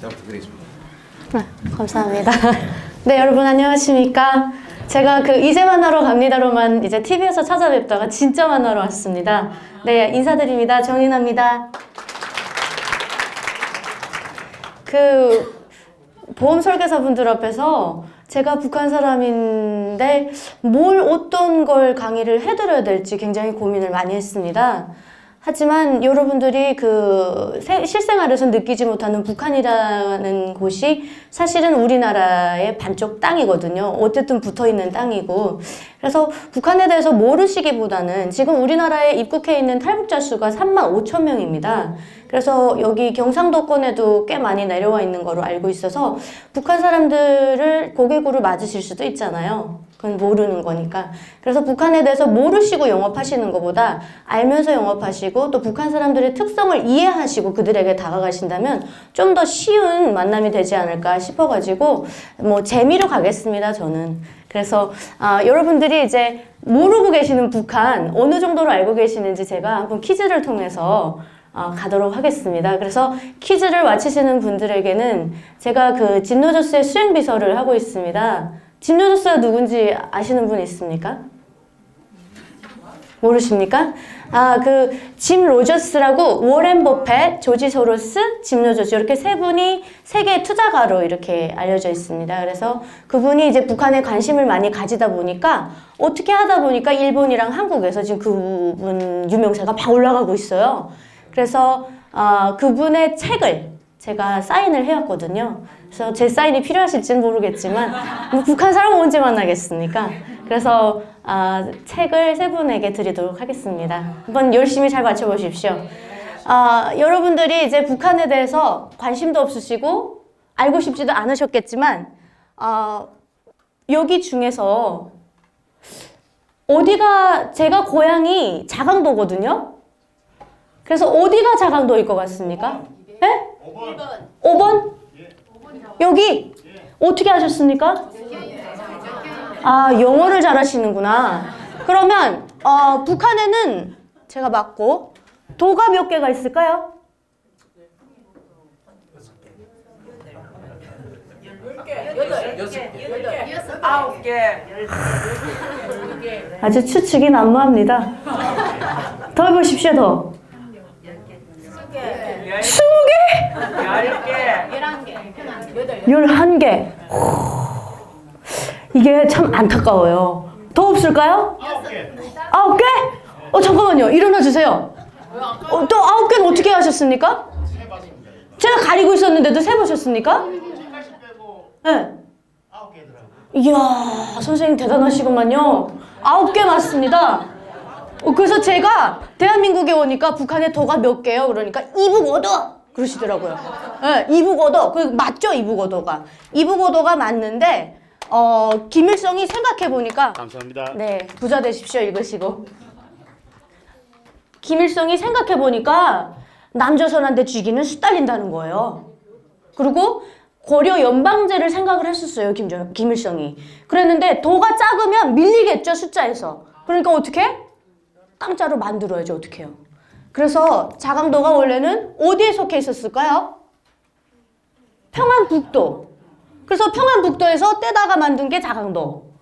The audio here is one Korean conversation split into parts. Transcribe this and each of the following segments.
잘 부탁드리겠습니다. 네, 감사합니다. 네, 여러분 안녕하십니까? 제가 그 이제 만나러 갑니다로만 이제 TV에서 찾아뵙다가 진짜 만나러 왔습니다. 네, 인사드립니다. 정인아입니다. 그 보험 설계사분들 앞에서 제가 북한 사람인데 뭘 어떤 걸 강의를 해드려야 될지 굉장히 고민을 많이 했습니다. 하지만 여러분들이 그 세- 실생활에서 느끼지 못하는 북한이라는 곳이 사실은 우리나라의 반쪽 땅이거든요. 어쨌든 붙어 있는 땅이고. 그래서 북한에 대해서 모르시기보다는 지금 우리나라에 입국해 있는 탈북자 수가 3만 5천 명입니다. 그래서 여기 경상도권에도 꽤 많이 내려와 있는 거로 알고 있어서 북한 사람들을 고객으로 맞으실 수도 있잖아요. 그건 모르는 거니까. 그래서 북한에 대해서 모르시고 영업하시는 것보다 알면서 영업하시고 또 북한 사람들의 특성을 이해하시고 그들에게 다가가신다면 좀 더 쉬운 만남이 되지 않을까 싶어가지고 뭐 재미로 가겠습니다, 저는. 그래서 아, 여러분들이 이제 모르고 계시는 북한 어느 정도로 알고 계시는지 제가 한번 퀴즈를 통해서 어, 가도록 하겠습니다. 그래서 퀴즈를 맞히시는 분들에게는 제가 그 진노저스의 수행 비서를 하고 있습니다. 진노저스가 누군지 아시는 분 있습니까? 모르십니까? 아, 그, 짐 로저스라고 워렌 버펫, 조지 소로스, 짐 로저스 이렇게 세 분이 세계 투자가로 이렇게 알려져 있습니다. 그래서 그분이 이제 북한에 관심을 많이 가지다 보니까 어떻게 하다 보니까 일본이랑 한국에서 지금 그분 유명세가 막 올라가고 있어요. 그래서 아, 그분의 책을 제가 사인을 해왔거든요. 그래서 제 사인이 필요하실지는 모르겠지만 뭐 북한 사람 언제 만나겠습니까? 그래서 아, 책을 세 분에게 드리도록 하겠습니다. 한번 열심히 잘 맞춰보십시오. 아, 여러분들이 이제 북한에 대해서 관심도 없으시고 알고 싶지도 않으셨겠지만 아, 여기 중에서 어디가 제가 고향이 자강도거든요. 그래서 어디가 자강도일 것 같습니까? 네? 5번. 5번? 여기? 어떻게 하셨습니까? 아, 영어를 잘하시는구나. 그러면 어, 북한에는 제가 맞고 도가 몇 개가 있을까요? 아홉 개. 아주 추측이 난무합니다. 더 해보십시오, 더. 스무 개? 11개. 이게 참 안타까워요. 더 없을까요? 아홉 개. 어, 잠깐만요. 일어나 주세요. 어, 또 아홉 개는 어떻게 하셨습니까? 제가 가리고 있었는데도 세 보셨습니까? 네. 이야, 선생님 대단하시구만요. 아홉 개 맞습니다. 어, 그래서 제가 대한민국에 오니까 북한에 도가 몇 개요? 그러니까 이북어도 그러시더라고요. 네, 이북어도 그 맞죠 이북어도가 이북어도가 맞는데 어 김일성이 생각해 보니까 감사합니다. 네 부자 되십시오 읽으시고 김일성이 생각해 보니까 남조선한테 쥐기는 수달린다는 거예요. 그리고 고려 연방제를 생각을 했었어요 김정 김일성이 그랬는데 도가 작으면 밀리겠죠 숫자에서 그러니까 어떻게 땅자로 만들어야지 어떻게 해요 그래서 자강도가 원래는 어디에 속해 있었을까요 평안북도 그래서 평안북도에서 떼다가 만든 게 자강도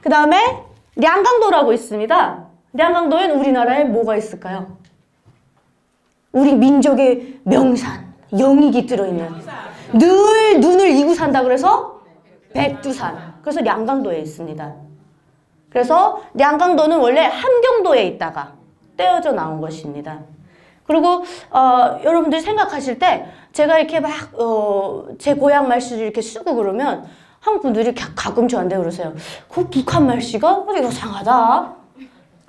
그 다음에 량강도라고 있습니다 량강도엔 우리나라에 뭐가 있을까요 우리 민족의 명산 영익이 들어있는 늘 눈을 이고 산다 그래서 백두산. 그래서 량강도에 있습니다. 그래서 량강도는 원래 함경도에 있다가 떼어져 나온 것입니다. 그리고 어, 여러분들이 생각하실 때 제가 이렇게 막 어, 제 고향 말씨를 이렇게 쓰고 그러면 한국 분들이 가- 가끔 저한테 그러세요. 그 북한 말씨가 뭐 이상하다.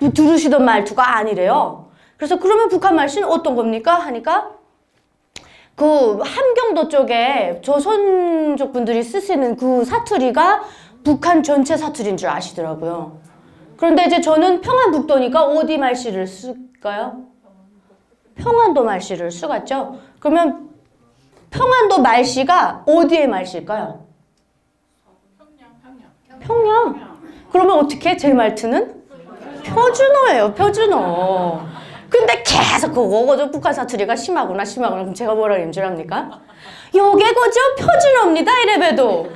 뭐 들으시던 말투가 아니래요. 그래서 그러면 북한 말씨는 어떤 겁니까? 하니까 그 함경도 쪽에 조선족 분들이 쓰시는 그 사투리가 북한 전체 사투리인 줄 아시더라고요. 그런데 이제 저는 평안북도니까 어디 말씨를 쓸까요? 평안도 말씨를 쓰겠죠? 그러면 평안도 말씨가 어디의 말씨일까요? 평양. 그러면 어떻게 제 말투는? 표준어예요, 표준어. 근데 계속 그거거든. 북한 사투리가 심하구나, 심하구나. 그럼 제가 뭐라 그러는 줄 압니까? 요게 거죠 표준어입니다 이래봬도.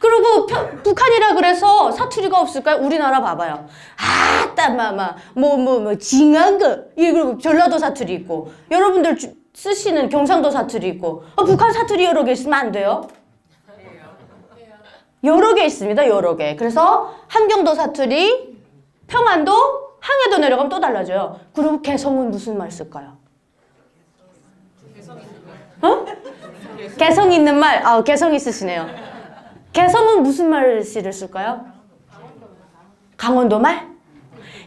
그리고 펴- 북한이라 그래서 사투리가 없을까요? 우리나라 봐봐요. 아따 마마 뭐뭐뭐 징한 거이 그리고 전라도 사투리 있고 여러분들 주- 쓰시는 경상도 사투리 있고 어, 북한 사투리 여러 개 있으면 안 돼요? 여러 개 있습니다. 여러 개. 그래서 함경도 사투리, 평안도, 항해도 내려가면 또 달라져요. 그리고 개성은 무슨 말 쓸까요? 어? 개성 있는 말. 아, 개성 있으시네요. 개성은 무슨 말씨를 쓸까요? 강원도 말?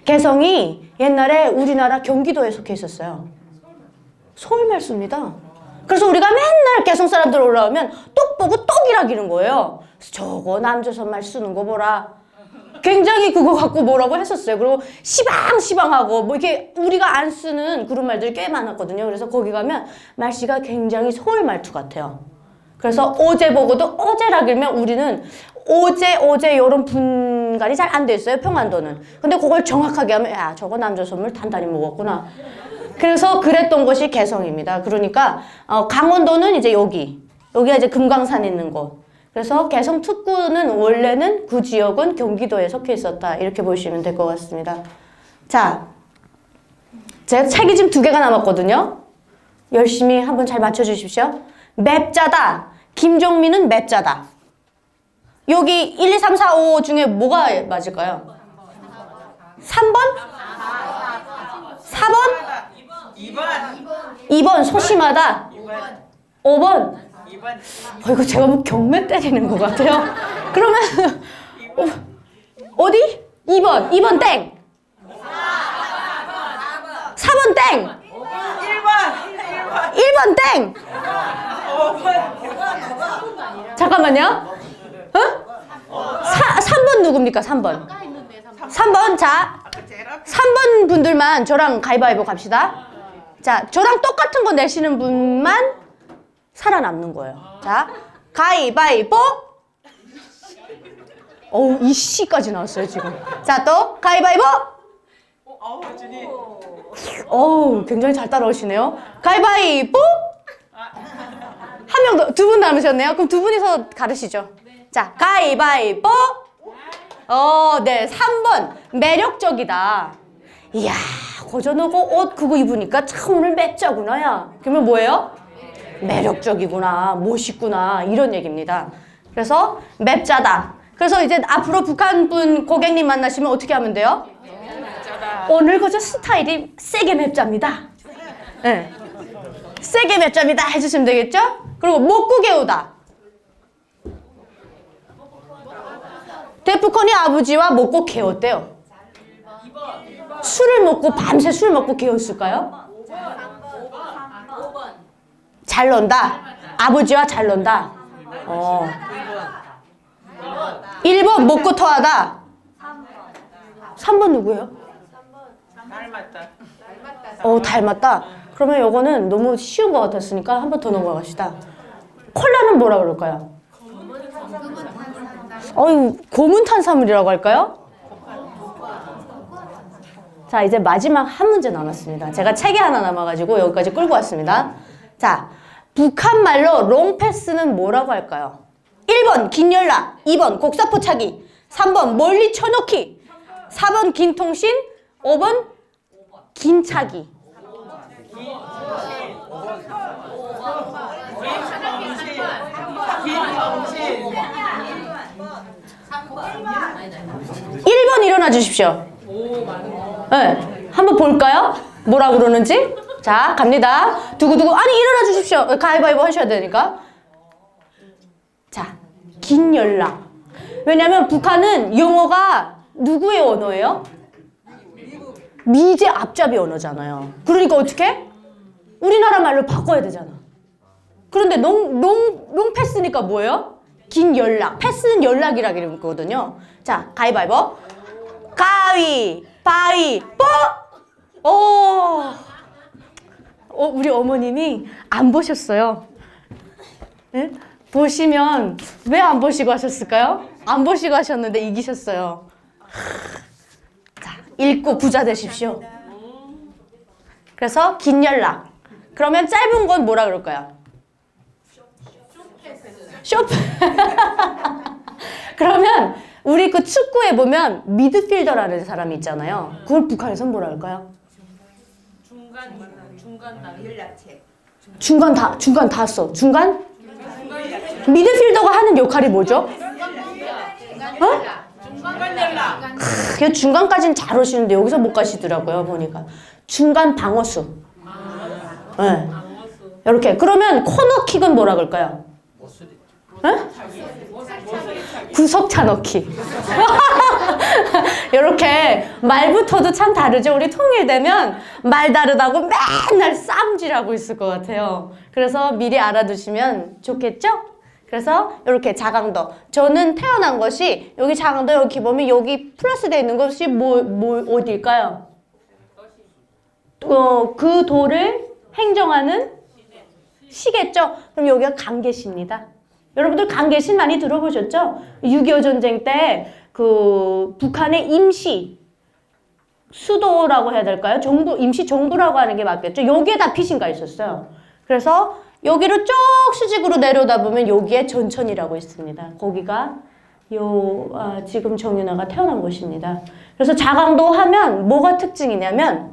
개성이 옛날에 우리나라 경기도에 속해 있었어요. 서울말 씁니다. 그래서 우리가 맨날 개성 사람들 올라오면 똑 보고 떡이라 기는 거예요. 저거 남조선 말 쓰는 거 보라. 굉장히 그거 갖고 뭐라고 했었어요. 그리고 시방시방하고 뭐 이렇게 우리가 안 쓰는 그런 말들이 꽤 많았거든요. 그래서 거기 가면 말씨가 굉장히 서울 말투 같아요. 그래서 어제 보고도 어제라 길면 우리는 어제 어제 이런 분간이 잘 안 돼 있어요 평안도는. 근데 그걸 정확하게 하면 야 저거 남조선물 단단히 먹었구나. 그래서 그랬던 것이 개성입니다. 그러니까 어, 강원도는 이제 여기 여기가 이제 금강산 있는 곳. 그래서 개성 특구는 원래는 그 지역은 경기도에 속해 있었다. 이렇게 보시면 될 것 같습니다. 자 제가 책이 지금 두 개가 남았거든요. 열심히 한번 잘 맞춰주십시오. 맵자다. 김종민은 맵자다. 여기 1, 2, 3, 4, 5 중에 뭐가 맞을까요? 3번? 4번? 2번. 2번 소심하다. 2번. 5번? 2번. 어, 이거 제가 뭐 경매 때리는 것 같아요. 그러면 어, 어디? 2번. 2번 땡. 4번 땡. 1번. 1번. 1번 땡. 5번. 잠깐만요. 어? 사, 3번 누굽니까? 3번. 3번. 자, 아까 제일 앞에 3번 분들만 저랑 가위바위보 갑시다. 자, 저랑 똑같은 거 내시는 분만 살아남는 거예요. 자, 가위바위보. 어우, 이 씨까지 나왔어요, 지금. 자, 또 가위바위보. 준이. 어우, 굉장히 잘 따라오시네요. 가위바위보. 한명 더, 두분 남으셨네요. 그럼 두 분이서 가르시죠. 자, 가위바위보. 어, 네, 3번. 매력적이다. 이야, 고전하고 옷 그거 입으니까 참 오늘 맵자구나, 야. 그러면 뭐예요? 매력적이구나, 멋있구나, 이런 얘기입니다. 그래서 맵자다. 그래서 이제 앞으로 북한 분 고객님 만나시면 어떻게 하면 돼요? 오늘 그저 스타일이 세게 맵자입니다. 네. 세게 맵자입니다 해주시면 되겠죠? 그리고 목구 개우다. 데프콘이 아버지와 먹고 개웠대요. 술을 먹고 밤새 술 먹고 개웠을까요? 잘 논다. 아버지와 잘 논다. 어. 1번 먹고 토하다. 3번 누구예요? 닮았다. 어, 닮았다. 그러면 요거는 너무 쉬운 것 같았으니까 한 번 더 넘어갑시다. 콜라는 뭐라 그럴까요? 어이, 고문 탄수화물이라고 할까요? 자, 이제 마지막 한 문제 남았습니다. 제가 책이 하나 남아가지고 여기까지 끌고 왔습니다. 자, 북한 말로 롱패스는 뭐라고 할까요? 1번 긴 연락, 2번 곡사포 차기, 3번 멀리 쳐놓기, 4번 긴 통신, 5번 긴 차기. 김정신. 1번 일어나 주십시오. 네, 한번 볼까요? 뭐라 그러는지? 자, 갑니다. 두구두구. 아니, 일어나 주십시오. 가위바위보 하셔야 되니까. 자, 긴 연락. 왜냐면 북한은 영어가 누구의 언어예요? 미제 앞잡이 언어잖아요. 그러니까 어떻게? 우리나라 말로 바꿔야 되잖아. 그런데 롱, 롱, 롱 패스니까 뭐예요? 긴 연락. 패스는 연락이라고 그러거든요. 자, 가위바위보. 가위, 바위, 뽀! 오! 어, 우리 어머님이 안 보셨어요. 네? 보시면 왜 안 보시고 하셨을까요? 안 보시고 하셨는데 이기셨어요. 자, 읽고 부자 되십시오. 그래서 긴 연락. 그러면 짧은 건 뭐라 그럴까요? 쇼프. 그러면 우리 그 축구에 보면 미드필더라는 사람이 있잖아요. 그걸 북한에서 뭐라 할까요? 중간 중간 나 연락체. 중간 다 중간 다 써. 중간? 미드필더가 하는 역할이 뭐죠? 어? 그 중간까지는 잘 오시는데 여기서 못 가시더라고요 보니까 중간 방어수. 네. 이렇게 그러면 코너킥은 뭐라 그럴까요? 에? 구석차 넣기. 이렇게 말부터도 참 다르죠. 우리 통일되면 말 다르다고 맨날 쌈질하고 있을 것 같아요. 그래서 미리 알아두시면 좋겠죠? 그래서 이렇게 자강도. 저는 태어난 것이 여기 자강도 여기 보면 여기 플러스 돼 있는 것이 뭐, 뭐 어딜까요? 어, 그 도를 행정하는 시겠죠? 그럼 여기가 강계시입니다. 여러분들 강계시 많이 들어보셨죠? 6.25 전쟁 때 그 북한의 임시 수도라고 해야 될까요? 정부 임시 정부라고 하는 게 맞겠죠? 여기에 다 피신가 있었어요. 그래서 여기를 쭉 수직으로 내려다 보면 여기에 전천이라고 있습니다. 거기가 요 아, 지금 정윤아가 태어난 곳입니다. 그래서 자강도 하면 뭐가 특징이냐면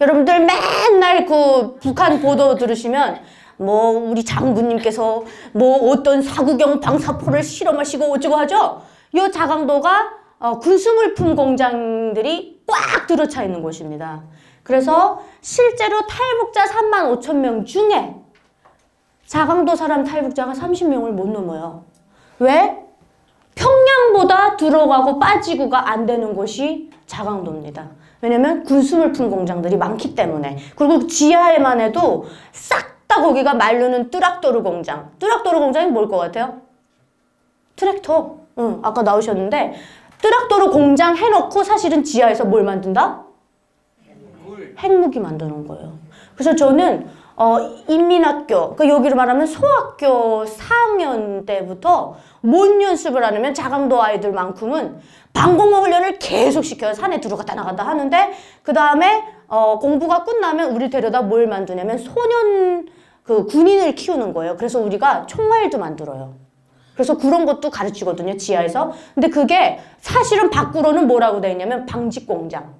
여러분들 맨날 그 북한 보도 들으시면 뭐 우리 장군님께서 뭐 어떤 사구경 방사포를 실험하시고 어쩌고 하죠. 이 자강도가 어, 군수물품 공장들이 꽉 들어차 있는 곳입니다. 그래서 실제로 탈북자 3만 5천 명 중에 자강도 사람 탈북자가 30명을 못 넘어요. 왜? 평양보다 들어가고 빠지고가 안 되는 곳이 자강도입니다. 왜냐면 군수물품 공장들이 많기 때문에. 그리고 지하에만 해도 싹 다 거기가 말르는 뚜락도르 공장. 뚜락도르 공장이 뭘 것 같아요? 트랙터. 응, 아까 나오셨는데 뚜락도르 공장 해놓고 사실은 지하에서 뭘 만든다? 핵무기 만드는 거예요. 그래서 저는 어, 인민학교, 그 여기로 말하면 소학교 4학년 때부터 뭔 연습을 하냐면 자강도 아이들만큼은 방공호 훈련을 계속 시켜요. 산에 들어갔다 나갔다 하는데 그 다음에 어, 공부가 끝나면 우리 데려다 뭘 만드냐면 소년 그 군인을 키우는 거예요. 그래서 우리가 총알도 만들어요. 그래서 그런 것도 가르치거든요, 지하에서. 근데 그게 사실은 밖으로는 뭐라고 되어 있냐면 방직 공장.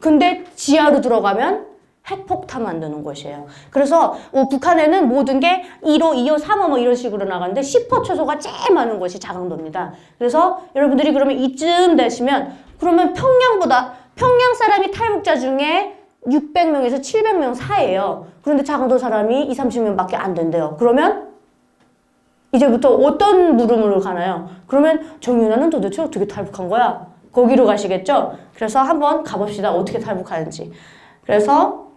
근데 지하로 들어가면 핵폭탄 만드는 곳이에요. 그래서 어, 북한에는 모든 게 1호, 2호, 3호 뭐 이런 식으로 나가는데 10호 초소가 제일 많은 곳이 자강도입니다. 그래서 여러분들이 그러면 이쯤 되시면 그러면 평양보다 평양 사람이 탈북자 중에 600명에서 700명 사이에요. 그런데 자강도 사람이 2, 30명밖에 안 된대요. 그러면 이제부터 어떤 물음으로 가나요? 그러면 정윤아는 도대체 어떻게 탈북한 거야? 거기로 가시겠죠? 그래서 한번 가봅시다. 어떻게 탈북하는지. 그래서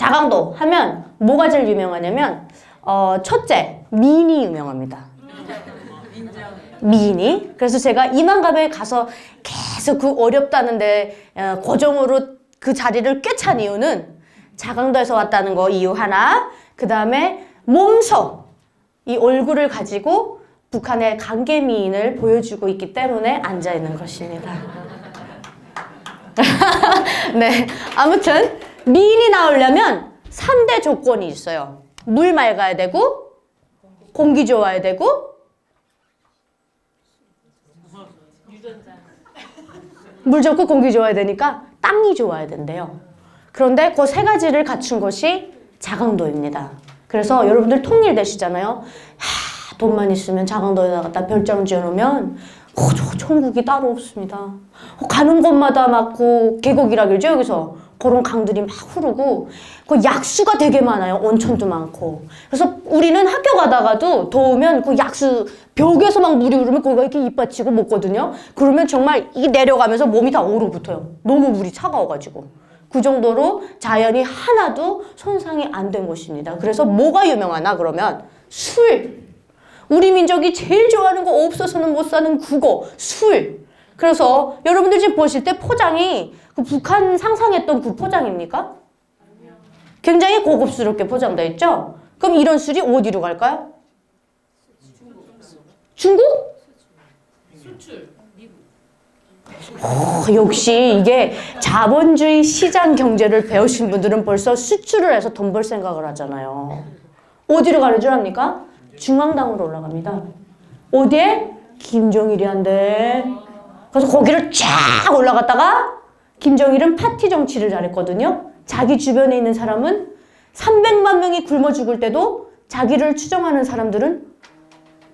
자강도 하면 뭐가 제일 유명하냐면 어, 첫째 미인이 유명합니다. 미인이. 그래서 제가 이만갑에 가서 계속 그 어렵다는데 어, 고정으로 그 자리를 꿰찬 이유는 자강도에서 왔다는 거 이유 하나. 그 다음에 몸소 이 얼굴을 가지고 북한의 강계 미인을 보여주고 있기 때문에 앉아 있는 것입니다. 네. 아무튼 미인이 나오려면 3대 조건이 있어요. 물 맑아야 되고 공기 좋아야 되고 물 좋고 공기 좋아야 되니까 땅이 좋아야 된대요. 그런데 그 세 가지를 갖춘 것이 자강도입니다. 그래서 여러분들 통일되시잖아요. 하, 돈만 있으면 자강도에다 갖다 별장 지어놓으면 어, 저 천국이 따로 없습니다. 어, 가는 곳마다 막그 계곡이라 그러죠 여기서 그런 강들이 막 흐르고 그 약수가 되게 많아요 온천도 많고. 그래서 우리는 학교 가다가도 더우면 그 약수 벽에서 막 물이 흐르면 거기가 이렇게 입 받치고 먹거든요. 그러면 정말 이 내려가면서 몸이 다 얼어붙어요. 너무 물이 차가워가지고. 그 정도로 자연이 하나도 손상이 안 된 곳입니다. 그래서 뭐가 유명하나 그러면 술. 우리 민족이 제일 좋아하는 거 없어서는 못 사는 국어, 술. 그래서 여러분들 지금 보실 때 포장이 그 북한 상상했던 그 포장입니까? 굉장히 고급스럽게 포장되어 있죠? 그럼 이런 술이 어디로 갈까요? 중국? 어, 역시 이게 자본주의 시장 경제를 배우신 분들은 벌써 수출을 해서 돈 벌 생각을 하잖아요. 어디로 가는 줄 압니까? 중앙당으로 올라갑니다. 어디에? 김정일이 한대. 그래서 거기를 쫙 올라갔다가 김정일은 파티 정치를 잘했거든요. 자기 주변에 있는 사람은 300만 명이 굶어 죽을 때도 자기를 추종하는 사람들은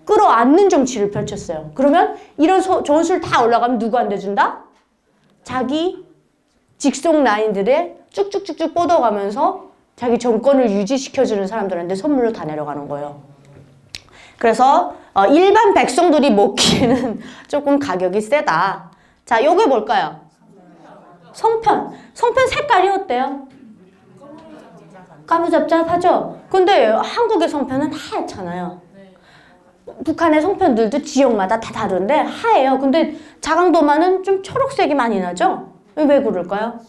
끌어안는 정치를 펼쳤어요. 그러면 이런 소, 전술 다 올라가면 누구한테 준다? 자기 직속 라인들에 쭉쭉쭉쭉 뻗어가면서 자기 정권을 유지시켜주는 사람들한테 선물로 다 내려가는 거예요. 그래서 어, 일반 백성들이 먹기에는 조금 가격이 세다. 자, 요게 뭘까요? 성편. 성편 색깔이 어때요? 까무잡잡하죠? 근데 한국의 성편은 하얗잖아요. 북한의 성편들도 지역마다 다 다른데 하얘요. 근데 자강도만은 좀 초록색이 많이 나죠? 왜 그럴까요?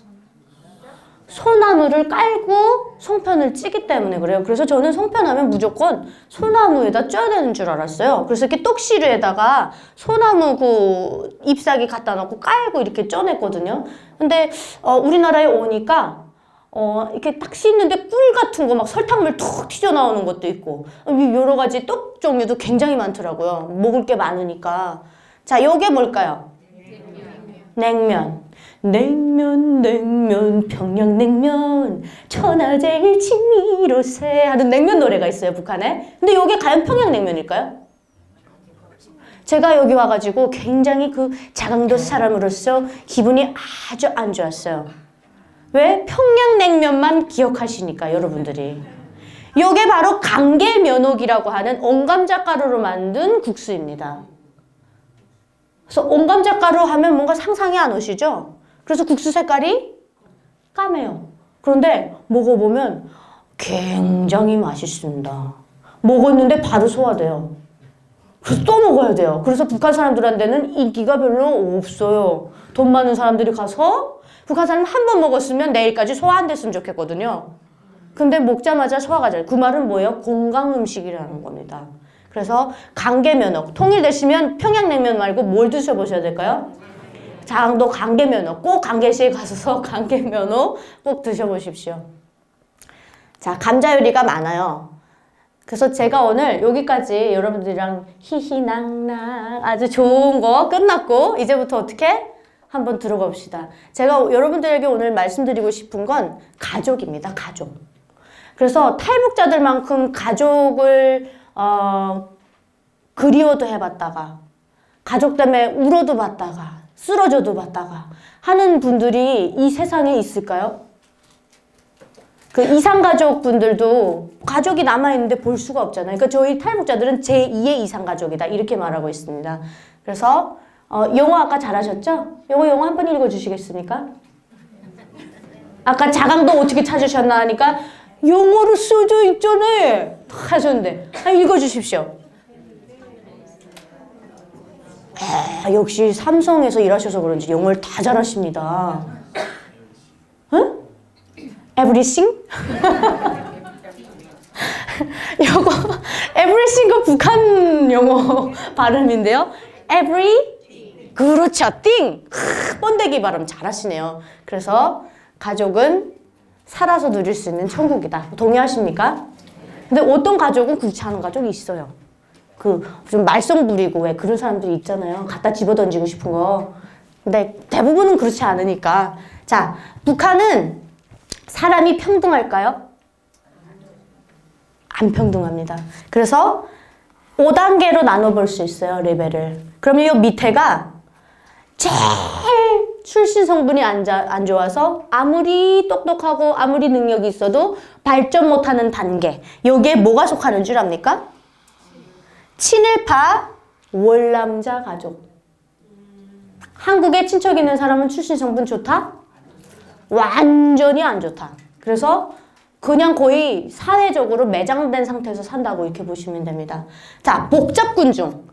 소나무를 깔고 송편을 찌기 때문에 그래요. 그래서 저는 송편하면 무조건 소나무에다 쪄야 되는 줄 알았어요. 그래서 이렇게 똑시루에다가 소나무 그 잎사귀 갖다 놓고 깔고 이렇게 쪄냈거든요. 근데 어, 우리나라에 오니까 어, 이렇게 딱 씻는데 꿀 같은 거 막 설탕물 툭 튀어나오는 것도 있고 이 여러 가지 떡 종류도 굉장히 많더라고요. 먹을 게 많으니까. 자, 요게 뭘까요? 냉면. 냉면 냉면 평양냉면 천하제일 친미로세 하는 냉면 노래가 있어요 북한에 근데 이게 과연 평양냉면일까요? 제가 여기 와가지고 굉장히 그 자강도 사람으로서 기분이 아주 안 좋았어요 왜? 평양냉면만 기억하시니까 여러분들이 이게 바로 강계면옥이라고 하는 온감자 가루로 만든 국수입니다 그래서 온감자 가루 하면 뭔가 상상이 안 오시죠? 그래서 국수 색깔이 까매요. 그런데 먹어보면 굉장히 맛있습니다. 먹었는데 바로 소화돼요. 그래서 또 먹어야 돼요. 그래서 북한 사람들한테는 인기가 별로 없어요. 돈 많은 사람들이 가서 북한 사람 한 번 먹었으면 내일까지 소화 안 됐으면 좋겠거든요. 근데 먹자마자 소화가 잘. 그 말은 뭐예요? 건강 음식이라는 겁니다. 그래서 강계면허 통일되시면 평양냉면 말고 뭘 드셔보셔야 될까요? 장도 강계면허 꼭 강계시에 가셔서 강계면허 꼭 드셔보십시오. 자 감자 요리가 많아요. 그래서 제가 오늘 여기까지 여러분들이랑 히히낭낭 아주 좋은 거 끝났고 이제부터 어떻게 한번 들어가 봅시다. 제가 여러분들에게 오늘 말씀드리고 싶은 건 가족입니다. 가족. 그래서 탈북자들만큼 가족을 어, 그리워도 해봤다가 가족 때문에 울어도 봤다가 쓰러져도 봤다가 하는 분들이 이 세상에 있을까요? 그 이상가족 분들도 가족이 남아있는데 볼 수가 없잖아요. 그러니까 저희 탈북자들은 제2의 이상가족이다. 이렇게 말하고 있습니다. 그래서 어, 영어 아까 잘하셨죠? 영어 영어 한 번 읽어주시겠습니까? 아까 자강도 어떻게 찾으셨나 하니까 영어로 써져 있잖아요. 하셨는데 아, 읽어주십시오. 아, 역시 삼성에서 일하셔서 그런지 영어를 다 잘하십니다. 응? Everything? 요거 everything은 북한 영어 발음인데요. every 그렇죠. 띵. 크, 번데기 발음 잘하시네요. 그래서 가족은 살아서 누릴 수 있는 천국이다. 동의하십니까? 근데 어떤 가족은 그렇지 않은 가족이 있어요. 그 좀 말썽 부리고 왜 그런 사람들이 있잖아요. 갖다 집어 던지고 싶은 거. 근데 대부분은 그렇지 않으니까. 자, 북한은 사람이 평등할까요? 안 평등합니다. 그래서 5단계로 나눠볼 수 있어요, 레벨을. 그러면 이 밑에가 제일 출신 성분이 안, 자, 안 좋아서 아무리 똑똑하고 아무리 능력이 있어도 발전 못하는 단계. 여기에 뭐가 속하는 줄 압니까? 친일파 월남자 가족. 한국에 친척 있는 사람은 출신 성분 좋다? 완전히 안 좋다. 그래서 그냥 거의 사회적으로 매장된 상태에서 산다고 이렇게 보시면 됩니다. 자, 복잡군 중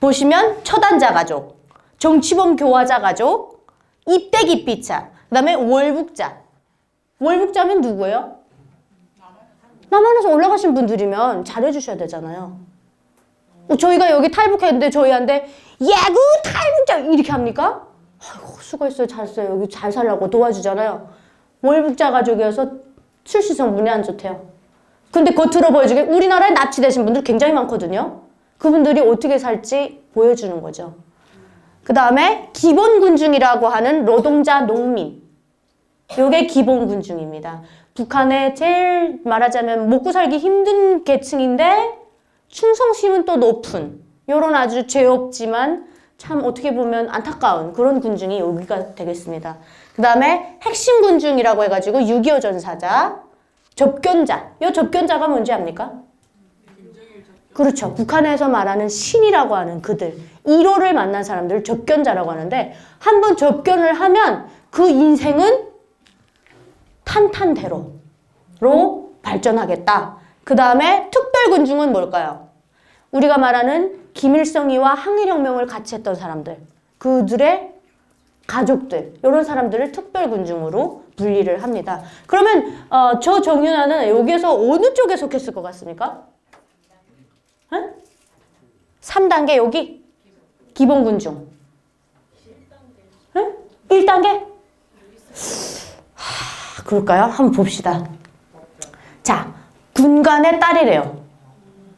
보시면 처단자 가족, 정치범 교화자 가족, 입대기 피차, 그 다음에 월북자. 월북자면 누구예요? 남한에서 올라가신 분들이면 잘해주셔야 되잖아요. 어, 저희가 여기 탈북했는데 저희한테 야구 탈북자 이렇게 합니까? 아이고 수고했어요 잘 써요 여기 잘 살라고 도와주잖아요 월북자 가족이어서 출시성분이 안 좋대요 근데 겉으로 보여주게 우리나라에 납치되신 분들 굉장히 많거든요. 그분들이 어떻게 살지 보여주는 거죠. 그 다음에 기본군중이라고 하는 노동자 농민. 요게 기본군중입니다. 북한의 제일 말하자면 먹고 살기 힘든 계층인데 충성심은 또 높은 요런 아주 죄 없지만 참 어떻게 보면 안타까운 그런 군중이 여기가 되겠습니다. 그 다음에 핵심 군중이라고 해가지고 6.25 전사자, 접견자. 요 접견자가 뭔지 압니까? 그렇죠. 북한에서 말하는 신이라고 하는 그들. 1호를 만난 사람들을 접견자라고 하는데 한 번 접견을 하면 그 인생은 탄탄대로로 발전하겠다. 그 다음에 특 별군중은 뭘까요? 우리가 말하는 김일성이와 항일혁명을 같이 했던 사람들. 그들의 가족들. 이런 사람들을 특별군중으로 분리를 합니다. 그러면 어, 저 정윤아는 여기에서 어느 쪽에 속했을 것 같습니까? 응? 3단계 여기 기본군중. 응? 1단계? 하, 그럴까요? 한번 봅시다. 자, 군관의 딸이래요.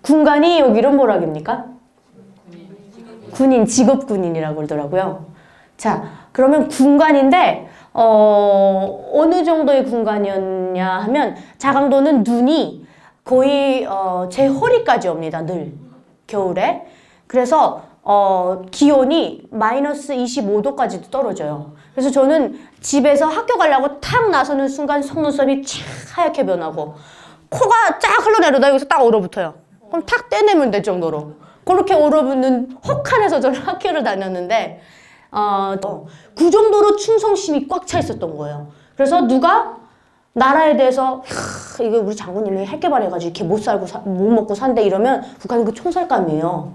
군관이 여기를 뭐라깁니까? 군인, 직업 군인이라고 그러더라고요. 자, 그러면 군관인데, 어, 어느 정도의 군관이었냐 하면, 자강도는 눈이 거의, 어, 제 허리까지 옵니다, 늘. 겨울에. 그래서, 어, 기온이 마이너스 25도까지도 떨어져요. 그래서 저는 집에서 학교 가려고 탁 나서는 순간 속눈썹이 촥 하얗게 변하고, 코가 쫙 흘러내려다 여기서 딱 얼어붙어요. 그럼 탁 떼내면 될 정도로. 그렇게 얼어붙는 혹한에서 저는 학교를 다녔는데, 어, 그 정도로 충성심이 꽉 차 있었던 거예요. 그래서 누가 나라에 대해서, 하, 이거 우리 장군님이 핵개발해가지고 이렇게 못 살고, 사- 못 먹고 산대 이러면 북한은 그 총살감이에요.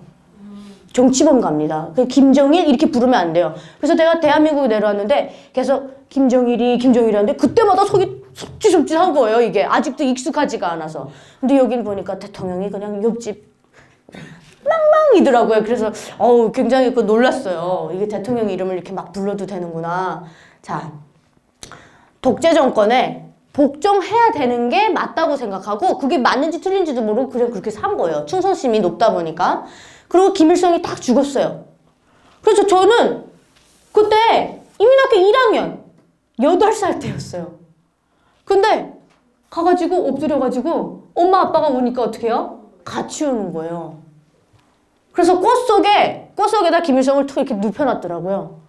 정치범 갑니다. 그 김정일 이렇게 부르면 안 돼요. 그래서 내가 대한민국에 내려왔는데 계속 김정일이 김정일이 하는데 그때마다 속이 속지속지한 거예요. 이게 아직도 익숙하지가 않아서. 근데 여긴 보니까 대통령이 그냥 옆집 망망이더라고요. 그래서 어우 굉장히 그 놀랐어요. 이게 대통령 이름을 이렇게 막 불러도 되는구나. 자 독재 정권에 복종해야 되는 게 맞다고 생각하고 그게 맞는지 틀린지도 모르고 그냥 그렇게 산 거예요. 충성심이 높다 보니까. 그리고 김일성이 딱 죽었어요. 그래서 저는 그때 이민학교 1학년 8살 때였어요. 근데 가가지고 엎드려가지고 엄마 아빠가 오니까 어떻게 해요? 같이 오는 거예요. 그래서 꽃 속에 꽃 속에다 김일성을 툭 이렇게 눕혀놨더라고요.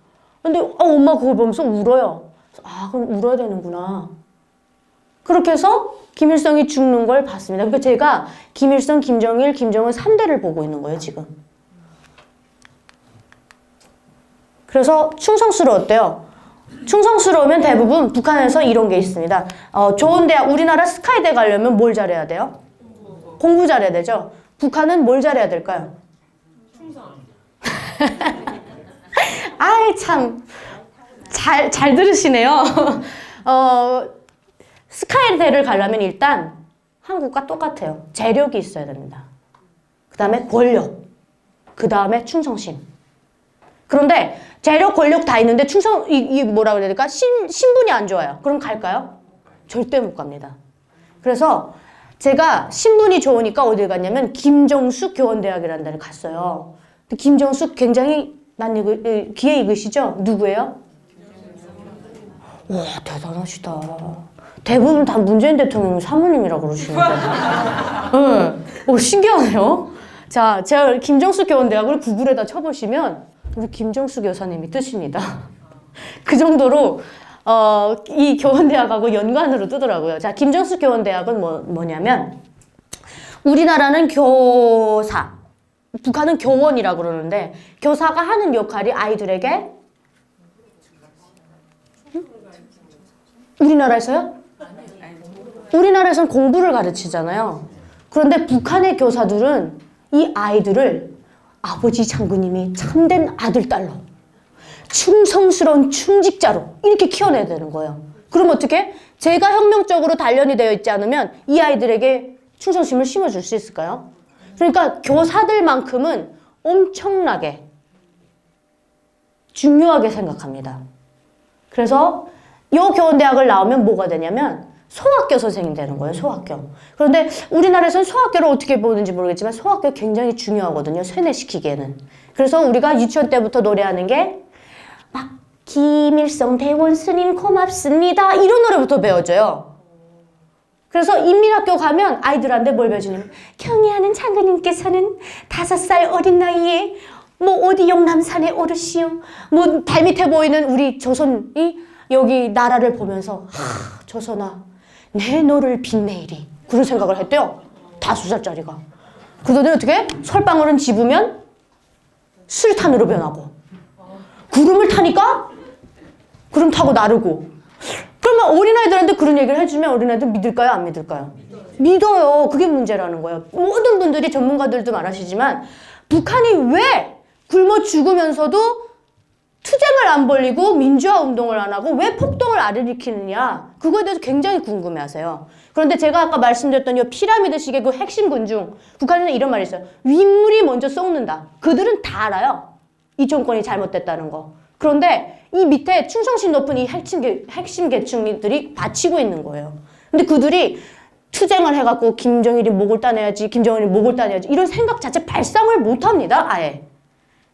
근데 아, 엄마 그걸 보면서 울어요. 아 그럼 울어야 되는구나. 그렇게 해서 김일성이 죽는 걸 봤습니다. 그러니까 제가 김일성, 김정일, 김정은 3대를 보고 있는 거예요, 지금. 그래서 충성스러웠대요. 충성스러우면 대부분 북한에서 이런 게 있습니다. 어, 좋은 대학, 우리나라 스카이대 가려면 뭘 잘해야 돼요? 공부 잘해야 되죠? 북한은 뭘 잘해야 될까요? 아이, 참. 잘, 잘 들으시네요. 어, 스카이대를 가려면 일단 한국과 똑같아요. 재력이 있어야 됩니다. 그 다음에 권력. 그 다음에 충성심. 그런데 재력, 권력 다 있는데 충성, 이, 이 뭐라 그래야 될까? 신, 신분이 안 좋아요. 그럼 갈까요? 절대 못 갑니다. 그래서 제가 신분이 좋으니까 어딜 갔냐면 김정숙 교원대학이라는 데를 갔어요. 근데 김정숙 굉장히 난 이거 이, 귀에 익으시죠? 누구예요? 와 대단하시다. 대부분 다 문재인 대통령 사모님이라고 그러시는데. 네. 오, 신기하네요. 자, 제가 김정숙 교원대학을 구글에다 쳐보시면 우리 김정숙 여사님이 뜨십니다. 그 정도로 어, 이 교원대학하고 연관으로 뜨더라고요. 자, 김정숙 교원대학은 뭐, 뭐냐면 우리나라는 교사, 북한은 교원이라고 그러는데 교사가 하는 역할이 아이들에게 응? 우리나라에서요? 우리나라에선 공부를 가르치잖아요. 그런데 북한의 교사들은 이 아이들을 아버지 장군님이 참된 아들, 딸로 충성스러운 충직자로 이렇게 키워내야 되는 거예요. 그럼 어떻게? 제가 혁명적으로 단련이 되어 있지 않으면 이 아이들에게 충성심을 심어줄 수 있을까요? 그러니까 교사들만큼은 엄청나게 중요하게 생각합니다. 그래서 이 교원대학을 나오면 뭐가 되냐면 소학교 선생님 되는 거예요, 소학교. 그런데 우리나라에서는 소학교를 어떻게 보는지 모르겠지만 소학교 굉장히 중요하거든요, 세뇌시키기에는. 그래서 우리가 유치원 때부터 노래하는 게 막 김일성 대원 스님 고맙습니다. 이런 노래부터 배워줘요. 그래서 인민학교 가면 아이들한테 뭘 배워주냐면 경애하는 장군님께서는 다섯 살 어린 나이에 뭐 어디 영남산에 오르시오. 뭐 발밑에 보이는 우리 조선이 여기 나라를 보면서 하 조선아 내 너를 빛내리리 그런 생각을 했대요. 다섯 살짜리가. 그러더니 어떻게 설방울은 집으면 수류탄으로 변하고 구름을 타니까 구름 타고 나르고 그러면 어린아이들한테 그런 얘기를 해주면 어린아이들 믿을까요? 안 믿을까요? 믿어요. 그게 문제라는 거예요. 모든 분들이 전문가들도 말하시지만 북한이 왜 굶어 죽으면서도 투쟁을 안 벌리고 민주화 운동을 안 하고 왜 폭동을 안 일으키느냐 그거에 대해서 굉장히 궁금해하세요. 그런데 제가 아까 말씀드렸던 이 피라미드식의 그 핵심 군중 북한에는 이런 말이 있어요. 윗물이 먼저 썩는다. 그들은 다 알아요. 이 정권이 잘못됐다는 거. 그런데 이 밑에 충성심 높은 이 핵심, 계- 핵심 계층들이 바치고 있는 거예요. 근데 그들이 투쟁을 해갖고 김정일이 목을 따내야지, 김정일이 목을 따내야지 이런 생각 자체 발상을 못 합니다, 아예.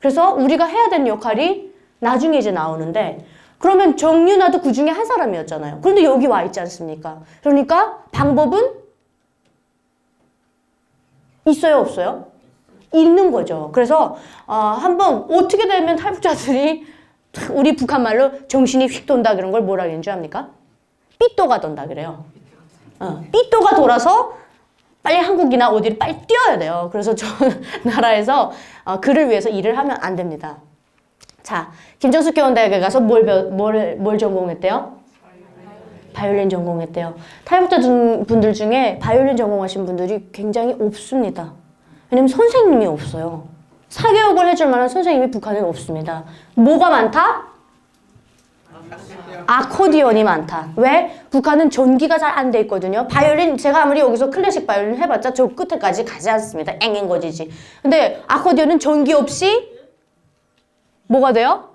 그래서 우리가 해야 되는 역할이 나중에 이제 나오는데 그러면 정윤아도 그 중에 한 사람이었잖아요. 그런데 여기 와 있지 않습니까? 그러니까 방법은 있어요, 없어요? 있는 거죠. 그래서 어, 한번 어떻게 되면 탈북자들이 우리 북한 말로 정신이 휙 돈다 그런 걸 뭐라 그러는 줄 압니까? 삐또가 돈다 그래요. 어, 삐또가 돌아서 빨리 한국이나 어디를 빨리 뛰어야 돼요. 그래서 저 나라에서 어, 그를 위해서 일을 하면 안 됩니다. 자, 김정숙 교원대학에 가서 뭘, 배워- 뭘, 뭘 전공했대요? 바이올린 전공했대요. 탈북자 중- 분들 중에 바이올린 전공하신 분들이 굉장히 없습니다. 왜냐면 선생님이 없어요. 사교육을 해줄 만한 선생님이 북한에 없습니다. 뭐가 많다? 아코디언이 많다. 왜? 북한은 전기가 잘 안 돼 있거든요. 바이올린 제가 아무리 여기서 클래식 바이올린 해봤자 저 끝에까지 가지 않습니다. 앵앵거지지. 근데 아코디언은 전기 없이 뭐가 돼요?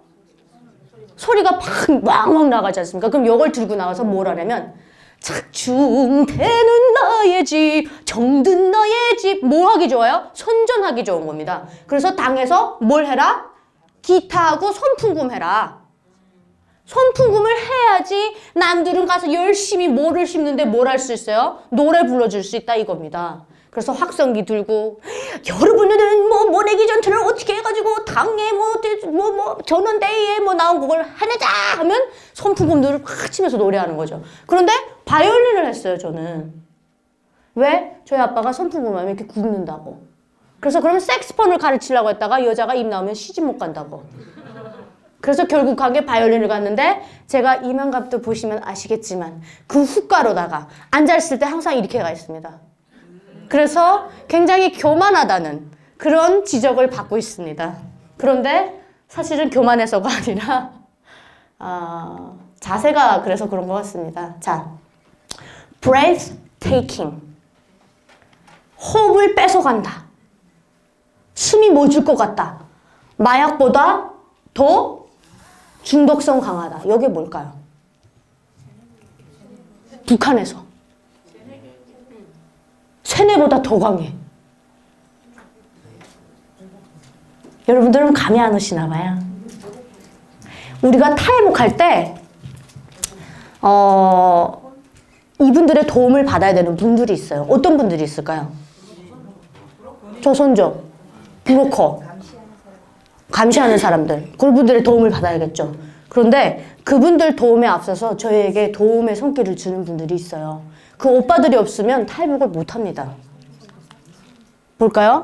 소리가 팍 왕왕 나가지 않습니까? 그럼 이걸 들고 나와서 뭘 하냐면 착중대는 나의 집, 정든 나의 집. 뭐 하기 좋아요? 선전하기 좋은 겁니다. 그래서 당에서 뭘 해라? 기타하고 손풍금 해라. 손풍금을 해야지 남들은 가서 열심히 뭐를 심는데 뭘 할 수 있어요? 노래 불러줄 수 있다 이겁니다. 그래서 확성기 들고 여러분들은 뭐 모내기 전투를 어떻게 해가지고 당에 뭐뭐 뭐 전원대회에 뭐 나온 곡을 하느자 하면 손풍금들을 확 치면서 노래하는 거죠. 그런데 바이올린을 했어요 저는. 왜? 저희 아빠가 손풍금 하면 이렇게 굽는다고. 그래서 그러면 색스폰을 가르치려고 했다가 여자가 입 나오면 시집 못 간다고. 그래서 결국 하게 바이올린을 갔는데 제가 이명갑도 보시면 아시겠지만 그 후가로다가 앉아있을 때 항상 이렇게 가 있습니다. 그래서 굉장히 교만하다는 그런 지적을 받고 있습니다. 그런데 사실은 교만해서가 아니라 아, 자세가 그래서 그런 것 같습니다. 자, breathtaking 호흡을 뺏어간다. 숨이 멎을 것 같다. 마약보다 더 중독성 강하다. 이게 뭘까요? 북한에서. 세뇌보다 더 강해. 여러분들은 감이 안 오시나 봐요. 우리가 탈북할 때, 어, 이분들의 도움을 받아야 되는 분들이 있어요. 어떤 분들이 있을까요? 조선족, 브로커, 감시하는 사람들, 그분들의 도움을 받아야겠죠. 그런데 그분들 도움에 앞서서 저희에게 도움의 손길을 주는 분들이 있어요. 그 오빠들이 없으면 탈북을 못 합니다. 볼까요?